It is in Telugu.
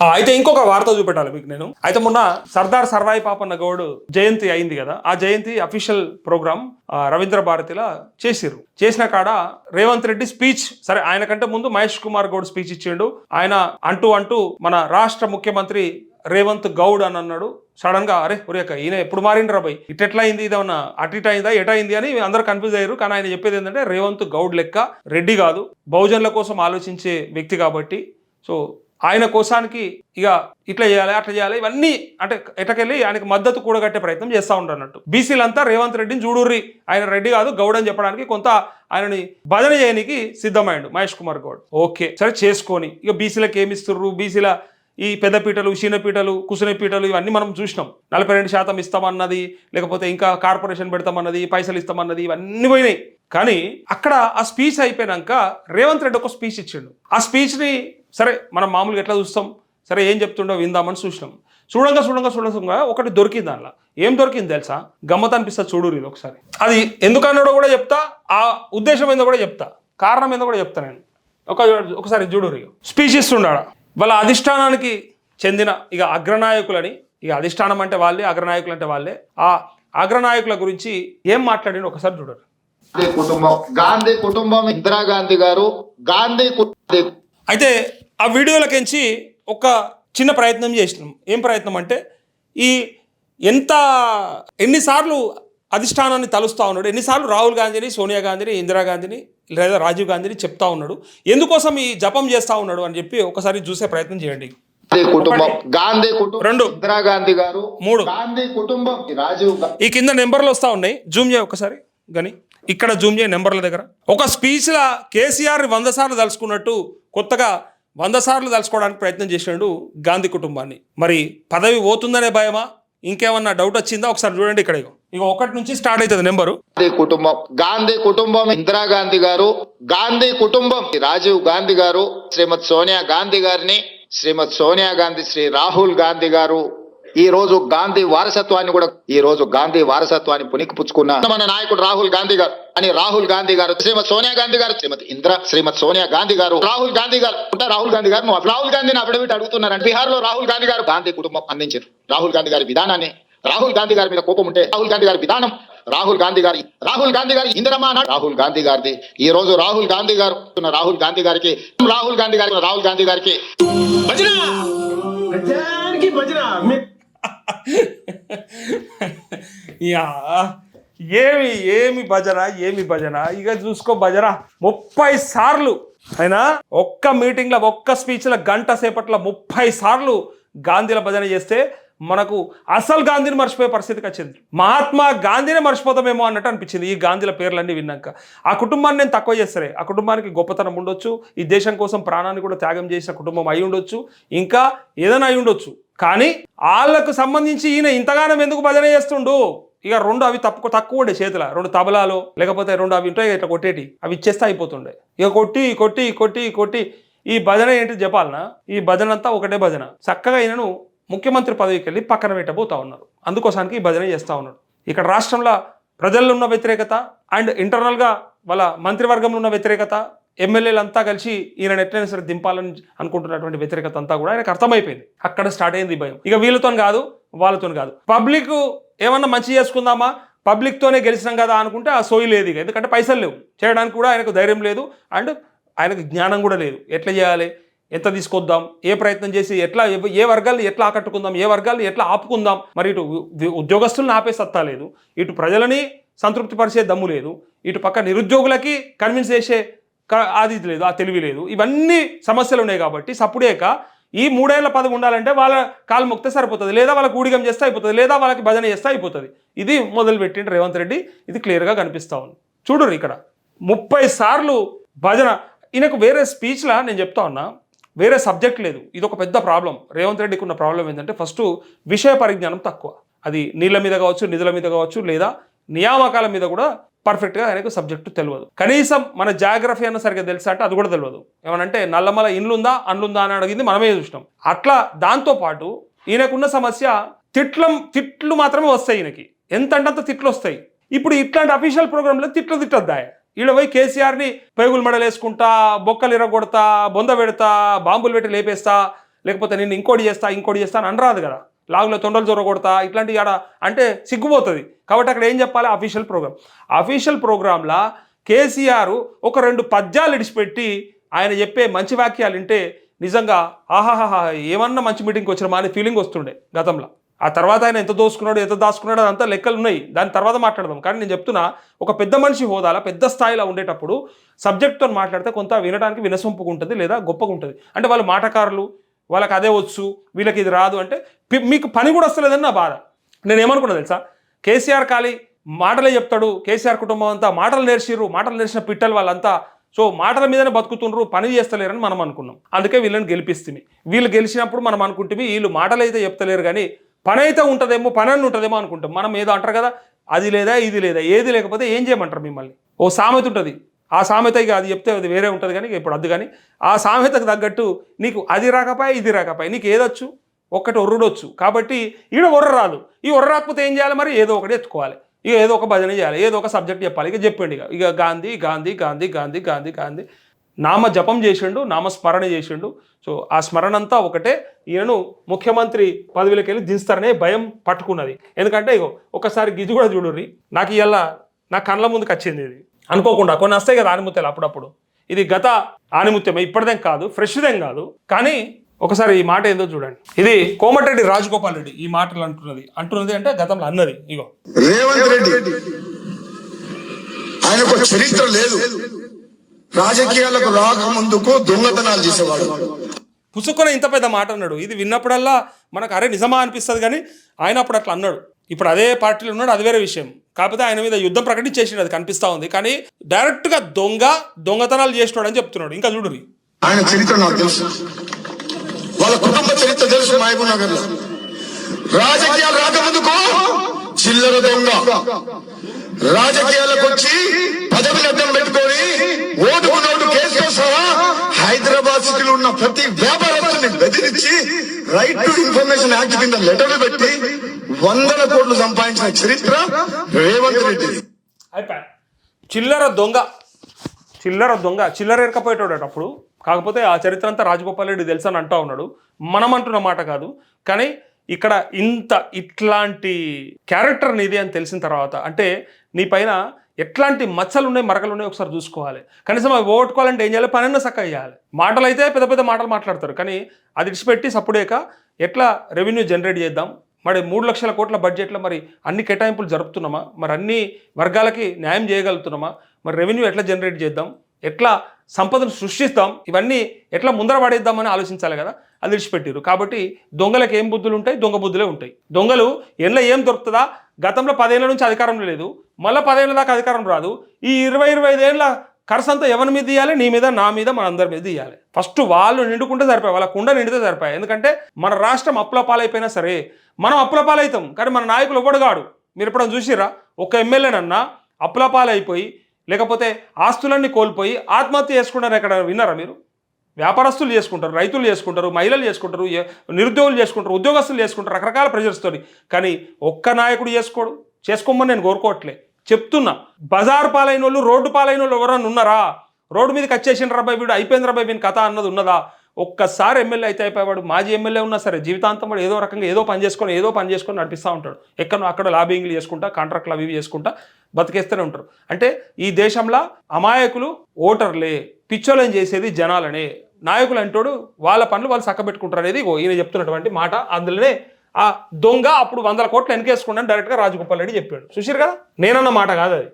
అయితే ఇంకొక వార్త చూపెట్టాలి మీకు నేను. అయితే మొన్న సర్దార్ సర్వాయి పాపన్న గౌడ్ జయంతి అయింది కదా. ఆ జయంతి అఫీషియల్ ప్రోగ్రామ్ రవీంద్ర భారతిలా చేసిర్రు. చేసిన కాడ రేవంత్ రెడ్డి స్పీచ్ సరే ఆయన కంటే ముందు మహేష్ కుమార్ గౌడ్ స్పీచ్ ఇచ్చిండు. ఆయన అంటూ అంటూ మన రాష్ట్ర ముఖ్యమంత్రి రేవంత్ గౌడ్ అని అన్నాడు. సడన్గా అరే ఒరేక ఈయన ఎప్పుడు మారిండ్రా బై ఇట్లా అయింది? ఇదేమన్నా అటు ఇటు అయిందా? ఎట అయింది? అని అందరూ కన్ఫ్యూజ్ అయ్యారు. కానీ ఆయన చెప్పేది ఏంటంటే రేవంత్ గౌడ్ లెక్క రెడ్డి కాదు. బహుజనుల కోసం ఆలోచించే వ్యక్తి కాబట్టి. సో ఆయన కోసానికి ఇక ఇట్లా చేయాలి అట్లా చేయాలి ఇవన్నీ అంటే ఎటకెళ్ళి ఆయనకు మద్దతు కూడగట్టే ప్రయత్నం చేస్తూ ఉంటారు అన్నట్టు బీసీలంతా రేవంత్ రెడ్డిని చూడుర్రి ఆయన రెడ్డి కాదు గౌడ్ అని చెప్పడానికి కొంత ఆయనని భజన చేయనికి సిద్ధమైండు మహేష్ కుమార్ గౌడ్. ఓకే సరే చేసుకొని. ఇక బీసీలకు ఏమి ఇస్తుర్రు? బీసీల ఈ పెద్ద పీటలు చిన్న పీటలు కుసునే పీటలు ఇవన్నీ మనం చూసినాం. నలభై రెండు శాతం ఇస్తామన్నది లేకపోతే ఇంకా కార్పొరేషన్ పెడతామన్నది పైసలు ఇస్తామన్నది ఇవన్నీ పోయినాయి. కానీ అక్కడ ఆ స్పీచ్ అయిపోయినాక రేవంత్ రెడ్డి ఒక స్పీచ్ ఇచ్చిండు. ఆ స్పీచ్ని సరే మనం మామూలుగా ఎట్లా చూస్తాం? సరే ఏం చెప్తుండో విందామని చూసినాం. చూడంగా చూడంగా చూడంగా ఒకటి దొరికింది దానిలో ఏం దొరికింది తెలుసా? గమ్మత్ అనిపిస్తుంది చూడు ఇది ఒకసారి. అది ఎందుకు అన్నాడో కూడా చెప్తా ఆ ఉద్దేశం ఏందో కూడా చెప్తా. కారణం ఏందో కూడా చెప్తా నేను. ఒక ఒకసారి చూడు స్పీచ్ ఇస్తుండాడ వాళ్ళ అధిష్టానానికి చెందిన ఇక అగ్రనాయకులని ఇక అధిష్టానం అంటే వాళ్ళే అగ్రనాయకులు అంటే వాళ్ళే. ఆ అగ్రనాయకుల గురించి ఏం మాట్లాడిన ఒకసారి చూడరు గాంధీ కుటుంబం గాంధీ కుటుంబం ఇందిరాగాంధీ గారు గాంధీ అయితే ఆ వీడియోలకించి ఒక చిన్న ప్రయత్నం చేసినాం. ఏం ప్రయత్నం అంటే ఈ ఎంత ఎన్నిసార్లు అధిష్టానాన్ని తలుస్తా ఉన్నాడు ఎన్నిసార్లు రాహుల్ గాంధీని సోనియా గాంధీని ఇందిరాగాంధీని లేదా రాజీవ్ గాంధీని చెప్తా ఉన్నాడు. ఎందుకోసం ఈ జపం చేస్తా ఉన్నాడు అని చెప్పి ఒకసారి చూసే ప్రయత్నం చేయండి. కుటుంబం గాంధీ కుటుంబం రెండు. ఇందిరాగాంధీ గారు మూడు. గాంధీ కుటుంబం రాజీవ్ గాంధీ ఈ కింద నెంబర్లు వస్తూ ఉన్నాయి. జూమ్ చేయ ఒకసారి గని. ఇక్కడ జూమ్ చేయ నెంబర్ల దగ్గర. ఒక స్పీచ్లా కేసీఆర్ వంద సార్లు తలుచుకున్నట్టు కొత్తగా వంద సార్లు తలుచుకోవడానికి ప్రయత్నం చేసినాడు గాంధీ కుటుంబాన్ని. మరి పదవి పోతుందనే భయమా? ఇంకేమన్నా డౌట్ వచ్చిందా? ఒకసారి చూడండి ఇక్కడ ఇక ఒకటి నుంచి స్టార్ట్ అవుతుంది నెంబరు. గాంధీ కుటుంబం. గాంధీ కుటుంబం ఇందిరాగాంధీ గారు. గాంధీ కుటుంబం. రాజీవ్ గాంధీ గారు. శ్రీమతి సోనియా గాంధీ గారిని. శ్రీమతి సోనియా గాంధీ శ్రీ రాహుల్ గాంధీ గారు. ఈ రోజు గాంధీ వారసత్వాన్ని కూడా ఈ రోజు గాంధీ వారసత్వాన్ని పుణికిపుచ్చుకున్న మన నాయకుడు రాహుల్ గాంధీ గారు అని రాహుల్ గాంధీ గారు శ్రీమతి సోనియా గాంధీ గారు శ్రీమతి ఇందిర శ్రీమతి సోనియా గాంధీ గారు రాహుల్ గాంధీ గారు ఉంటా రాహుల్ గాంధీ గారు రాహుల్ గాంధీని అఫిడవిట్ అడుగుతున్నారంటే బీహార్లో రాహుల్ గాంధీ గారు గాంధీ కుటుంబం అందించారు రాహుల్ గాంధీ గారి విధానాన్ని రాహుల్ గాంధీ గారి మీద కోపం ఉంటే రాహుల్ గాంధీ గారి విధానం రాహుల్ గాంధీ గారి రాహుల్ గాంధీ గారి అన్నాడు రాహుల్ గాంధీ గారిది ఈ రోజు రాహుల్ గాంధీ గారు ఉన్న రాహుల్ గాంధీ గారికి రాహుల్ గాంధీ గారికి రాహుల్ గాంధీ గారికి భజన గజానికి భజన మీ- యా. ఏమి ఏమి భజన ఏమి భజన? ఇక చూసుకో భజన. ముప్పై సార్లు. అయినా ఒక్క మీటింగ్లో ఒక్క స్పీచ్లో గంట సేపట్లో ముప్పై సార్లు గాంధీల భజన చేస్తే మనకు అసలు గాంధీని మర్చిపోయే పరిస్థితికి వచ్చింది. మహాత్మా గాంధీని మర్చిపోతామేమో అన్నట్టు అనిపించింది ఈ గాంధీల పేర్లన్నీ విన్నాక. ఆ కుటుంబాన్ని నేను తక్కువ చేస్తారే ఆ కుటుంబానికి గొప్పతనం ఉండొచ్చు. ఈ దేశం కోసం ప్రాణాన్ని కూడా త్యాగం చేసిన కుటుంబం అయి ఉండొచ్చు. ఇంకా ఏదైనా అయి ఉండొచ్చు. కానీ వాళ్ళకు సంబంధించి ఈయన ఇంతగానం ఎందుకు భజన చేస్తుండు? ఇక రెండు అవి తక్కువ తక్కువ ఉండే చేతుల రెండు తబలాలు లేకపోతే రెండు అవి ఉంటాయి ఇట్లా కొట్టేటి అవి ఇచ్చేస్తే అయిపోతుండే. ఇక కొట్టి కొట్టి కొట్టి కొట్టి ఈ భజన ఏంటి చెప్పాలనా? ఈ భజన అంతా ఒకటే భజన. చక్కగా ఈయనను ముఖ్యమంత్రి పదవికి వెళ్ళి పక్కన పెట్టబోతా ఉన్నారు. అందుకోసానికి ఈ భజన చేస్తూ ఉన్నాడు. ఇక్కడ రాష్ట్రంలో ప్రజల్లో ఉన్న వ్యతిరేకత అండ్ ఇంటర్నల్గా వాళ్ళ మంత్రివర్గంలో ఉన్న వ్యతిరేకత ఎమ్మెల్యేలు అంతా కలిసి ఈయన ఎట్లయినా సరే దింపాలని అనుకుంటున్నటువంటి వ్యతిరేకత అంతా కూడా ఆయనకు అర్థమైపోయింది. అక్కడ స్టార్ట్ అయింది భయం. ఇక వీళ్ళతో కాదు వాళ్ళతో కాదు. పబ్లిక్ ఏమన్నా మంచి చేసుకుందామా? పబ్లిక్తోనే గెలిచినాం కదా అనుకుంటే ఆ సోయి లేదు ఇక. ఎందుకంటే పైసలు లేవు. చేయడానికి కూడా ఆయనకు ధైర్యం లేదు అండ్ ఆయనకు జ్ఞానం కూడా లేదు. ఎట్లా చేయాలి? ఎంత తీసుకొద్దాం? ఏ ప్రయత్నం చేసి ఎట్లా ఏ వర్గాలు ఎట్లా ఆకట్టుకుందాం? ఏ వర్గాలు ఎట్లా ఆపుకుందాం? మరి ఇటు ఉద్యోగస్తులను ఆపే సత్తా లేదు. ఇటు ప్రజలని సంతృప్తిపరిచే దమ్ము లేదు. ఇటు పక్క నిరుద్యోగులకి కన్విన్స్ చేసే అది ఇది లేదు ఆ తెలివి లేదు. ఇవన్నీ సమస్యలు ఉన్నాయి కాబట్టి సప్పుడేక ఈ మూడేళ్ళ పదవి ఉండాలంటే వాళ్ళ కాలు మొక్తే సరిపోతుంది లేదా వాళ్ళకి ఊడిగం చేస్తే అయిపోతుంది లేదా వాళ్ళకి భజన చేస్తే అయిపోతుంది. ఇది మొదలుపెట్టిండు రేవంత్ రెడ్డి ఇది క్లియర్గా కనిపిస్తూ ఉంది. చూడరు ఇక్కడ. ముప్పై సార్లు భజన ఈయనకు వేరే స్పీచ్లా నేను చెప్తా ఉన్నా వేరే సబ్జెక్ట్ లేదు. ఇది ఒక పెద్ద ప్రాబ్లం. రేవంత్ రెడ్డికి ఉన్న ప్రాబ్లం ఏంటంటే ఫస్ట్ విషయ పరిజ్ఞానం తక్కువ. అది నీళ్ళ మీద కావచ్చు నిధుల మీద కావచ్చు లేదా నియామకాల మీద కూడా పర్ఫెక్ట్గా ఆయనకు సబ్జెక్టు తెలియదు కనీసం మన జాగ్రఫీ అన్న సరిగ్గా తెలుసా అంటే అది కూడా తెలియదు ఏమనంటే నల్లమల ఇండ్లుందా అండ్లుందా అని అడిగింది మనమే చూసినాం. అట్లా దాంతోపాటు ఈయనకున్న సమస్య తిట్లం తిట్లు మాత్రమే వస్తాయి ఈయనకి. ఎంత అంటే అంత తిట్లు వస్తాయి. ఇప్పుడు ఇట్లాంటి అఫీషియల్ ప్రోగ్రాంలో తిట్లు తిట్టొద్దా ఈడ పోయి కేసీఆర్ని పేగులు మెడలేసుకుంటా బొక్కలు ఇరగొడతా బొంద పెడతా బాంబులు పెట్టి లేపేస్తా లేకపోతే నేను ఇంకోటి చేస్తా ఇంకోటి చేస్తా అని అనరాదు కదా. లాగులో తొండలు జొరగొడతా ఇట్లాంటి ఆడ అంటే సిగ్గుపోతుంది. కాబట్టి అక్కడ ఏం చెప్పాలి? అఫీషియల్ ప్రోగ్రామ్ అఫీషియల్ ప్రోగ్రాంలా కేసీఆర్ ఒక రెండు పద్యాలు ఇడిచిపెట్టి ఆయన చెప్పే మంచి వాక్యాలు వింటే నిజంగా ఆహాహా ఏమన్నా మంచి మీటింగ్కి వచ్చిన మా అనే ఫీలింగ్ వస్తుండే గతంలో. ఆ తర్వాత ఆయన ఎంత దోసుకున్నాడు ఎంత దాచుకున్నాడు అదంతా లెక్కలు ఉన్నాయి. దాని తర్వాత మాట్లాడదాం. కానీ నేను చెప్తున్నా ఒక పెద్ద మనిషి హోదాల పెద్ద స్థాయిలో ఉండేటప్పుడు సబ్జెక్ట్తో మాట్లాడితే కొంత వినడానికి వినసొంపుగా ఉంటుంది లేదా గొప్పగా ఉంటుంది అంటే వాళ్ళు మాటకారులు వాళ్ళకి అదే వచ్చు వీళ్ళకి ఇది రాదు అంటే పి- మీకు పని కూడా వస్తలేదని నా బాధ. నేను ఏమనుకున్నా తెలుసా? కేసీఆర్ ఖాళీ మాటలే చెప్తాడు కేసీఆర్ కుటుంబం అంతా మాటలు నేర్చిర్రు మాటలు నేర్చిన పిట్టలు వాళ్ళంతా. సో మాటల మీదనే బతుకుతుండ్రు పని చేస్తలేరని మనం అనుకున్నాం. అందుకే వీళ్ళని గెలిపిస్తుంది. వీళ్ళు గెలిచినప్పుడు మనం అనుకుంటే వీళ్ళు మాటలు అయితే చెప్తలేరు కానీ పని అయితే ఉంటుందేమో పని అని ఉంటుందేమో అనుకుంటాం. మనం ఏదో అంటారు కదా అది లేదా ఇది లేదా ఏది లేకపోతే ఏం చేయమంటారు మిమ్మల్ని? ఓ సామెత ఉంటుంది. ఆ సామెత ఇక అది చెప్తే అది వేరే ఉంటుంది కానీ ఇక ఇప్పుడు అద్దు కానీ ఆ సామెతకు తగ్గట్టు నీకు అది రాకపోయా ఇది రాకపోయా నీకు ఏదొచ్చు? ఒక్కటి ఒర్రుడొచ్చు. కాబట్టి ఈడ ఒర్ర రాదు. ఈ ఒర్ర రాకపోతే ఏం చేయాలి మరి? ఏదో ఒకటి ఎత్తుకోవాలి. ఇక ఏదో ఒక భజన చేయాలి ఏదో ఒక సబ్జెక్ట్ చెప్పాలి. ఇక చెప్పండి ఇక. ఇక గాంధీ గాంధీ గాంధీ గాంధీ గాంధీ గాంధీ. నామ జపం చేసిండు నామస్మరణ చేసిండు. సో ఆ స్మరణ అంతా ఒకటే. ఈయనను ముఖ్యమంత్రి పదవిలోకి వెళ్ళి దించుతారనే భయం పట్టుకున్నది. ఎందుకంటే ఇగో ఒకసారి గిజు కూడా చూడుర్రి. నాకు ఇవాళ నా కళ్ళ ముందుకు వచ్చింది ఇది. అనుకోకుండా కొన్ని వస్తాయి కదా ఆనిముత్యాలు అప్పుడప్పుడు. ఇది గత ఆనిముత్యమే ఇప్పటిదేం కాదు ఫ్రెష్దేం కాదు. కానీ ఒకసారి ఈ మాట ఏదో చూడండి. ఇది కోమటిరెడ్డి రాజగోపాల్ రెడ్డి ఈ మాటలు అంటున్నది. అంటున్నది అంటే గతంలో అన్నది ఇగో. రేవంత్ రెడ్డి. ఆయనకు చరిత్ర లేదు. రాజకీయాలకు రాక ముందుకు దొంగతనాలు చేసేవాడు. పుసుక్కున ఇంత పెద్ద మాట అన్నాడు. ఇది విన్నప్పుడల్లా మనకు అరే నిజమా అనిపిస్తుంది కానీ ఆయన అప్పుడు అట్లా అన్నాడు. ఇప్పుడు అదే పార్టీలో ఉన్నాడు అది వేరే విషయం. కాకపోతే ఆయన మీద యుద్ధం ప్రకటించేసిండు అది కనిపిస్తా ఉంది. కానీ డైరెక్ట్గా దొంగ దొంగతనాలు చేసినాడు అని చెప్తున్నాడు. ఇంకా చూడురి ఆయన చరిత్ర నాకు తెలుసు. వాళ్ళ కుటుంబ చరిత్ర తెలుసు మహబూబ్ నగర్లో రాజకీయాలు రాకముందుకు చిల్లర దొంగ. రాజకీయాలకు వచ్చి పదవిని అడ్డం పెట్టుకొని ఓటుకు నోటు కేసుతో సహా హైదరాబాద్ సిటీలో ఉన్న ప్రతి వ్యాపారస్తుని బెదిరించి రైట్ టు ఇన్ఫర్మేషన్ యాక్ట్ కింద లెటర్లు పెట్టి వందల కోట్లు సంపాదించిన చరిత్ర రేవంత్ రెడ్డి. చిల్లర దొంగ. చిల్లర దొంగ. చిల్లర ఎరకపోయేటోడట అప్పుడు. కాకపోతే ఆ చరిత్ర అంతా రాజగోపాల్ రెడ్డి తెలుసు అని అంటా ఉన్నాడు. మనం అంటున్న మాట కాదు. కానీ ఇక్కడ ఇంత ఇట్లాంటి క్యారెక్టర్ నీది అని తెలిసిన తర్వాత అంటే నీ పైన ఎట్లాంటి మచ్చలు ఉన్నాయి మరకలు ఉన్నాయి ఒకసారి చూసుకోవాలి. కనీసం అవి ఓట్టుకోవాలంటే ఏం చేయాలి? పనన్నా చక్కగా చేయాలి మాటలు అయితే పెద్ద పెద్ద మాటలు మాట్లాడతారు. కానీ అది ఇడిచిపెట్టి సప్పుడేక ఎట్లా రెవెన్యూ జనరేట్ చేద్దాం? మరి మూడు లక్షల కోట్ల బడ్జెట్లో మరి అన్ని కేటాయింపులు జరుపుతున్నామా? మరి అన్ని వర్గాలకి న్యాయం చేయగలుగుతున్నామా? మరి రెవెన్యూ ఎట్లా జనరేట్ చేద్దాం? ఎట్లా సంపదను సృష్టిస్తాం? ఇవన్నీ ఎట్లా ముందర పడేద్దామని ఆలోచించాలి కదా? అది విడిచిపెట్టారు కాబట్టి దొంగలకు ఏం బుద్ధులు ఉంటాయి? దొంగ బుద్ధులే ఉంటాయి. దొంగలు ఎండ్లో ఏం దొరుకుతుందా? గతంలో పదేళ్ళ నుంచి అధికారంలో లేదు. మళ్ళీ పదేళ్ళ దాకా అధికారం రాదు. ఈ ఇరవై ఇరవై ఐదేళ్ళ ఖర్చు అంతా ఎవరి మీద తీయాలి నీ మీద నా మీద మన అందరి మీద తీయాలి ఫస్ట్ వాళ్ళు నిండుకుంటే సరిపోయి వాళ్ళ కుండ నిండితే సరిపోయి. ఎందుకంటే మన రాష్ట్రం అప్పుల పాలైపోయినా సరే మనం అప్పుల పాలైతాం. కానీ మన నాయకులు ఎవ్వడుగాడు మీరు ఎప్పుడైనా చూసిరా ఒక ఎమ్మెల్యేనన్నా అప్పుల పాలైపోయి లేకపోతే ఆస్తులన్నీ కోల్పోయి ఆత్మహత్య చేసుకుంటారు ఎక్కడ? విన్నారా మీరు? వ్యాపారస్తులు చేసుకుంటారు రైతులు చేసుకుంటారు మహిళలు చేసుకుంటారు నిరుద్యోగులు చేసుకుంటారు ఉద్యోగస్తులు చేసుకుంటారు రకరకాల ప్రెజర్స్తో కానీ ఒక్క నాయకుడు చేసుకోడు. చేసుకోమని నేను కోరుకోవట్లే. చెప్తున్నా. బజార్ పాలైన వాళ్ళు రోడ్డు పాలైన వాళ్ళు ఎవరన్నా ఉన్నారా? రోడ్డు మీదకి వచ్చేసిన రాబాయ్ వీడు అయిపోయింది రాబాయ్ వీని కథ అన్నది ఉన్నదా? ఒక్కసారి ఎమ్మెల్యే అయితే అయిపోయాడు మాజీ ఎమ్మెల్యే ఉన్నా సరే జీవితాంతం వాడు ఏదో రకంగా ఏదో పని చేసుకొని ఏదో పని చేసుకొని నడిపిస్తూ ఉంటాడు. ఎక్కడో అక్కడ లాబింగ్లు చేసుకుంటా కాంట్రాక్ట్లు అవి చేసుకుంటా బతికేస్తూనే ఉంటారు. అంటే ఈ దేశంలో అమాయకులు ఓటర్లే పిచ్చోలని చేసేది జనాలనే. నాయకులు అంటాడు వాళ్ళ పనులు వాళ్ళు చక్కబెట్టుకుంటారు అనేది ఈయన చెప్తున్నటువంటి మాట. అందులోనే ఆ దొంగ అప్పుడు వందల కోట్లు వెనకేసుకుంటాను డైరెక్ట్గా రాజగోపాల్ రెడ్డి చెప్పాడు. చూసారు కదా? నేనన్న మాట కాదు అది.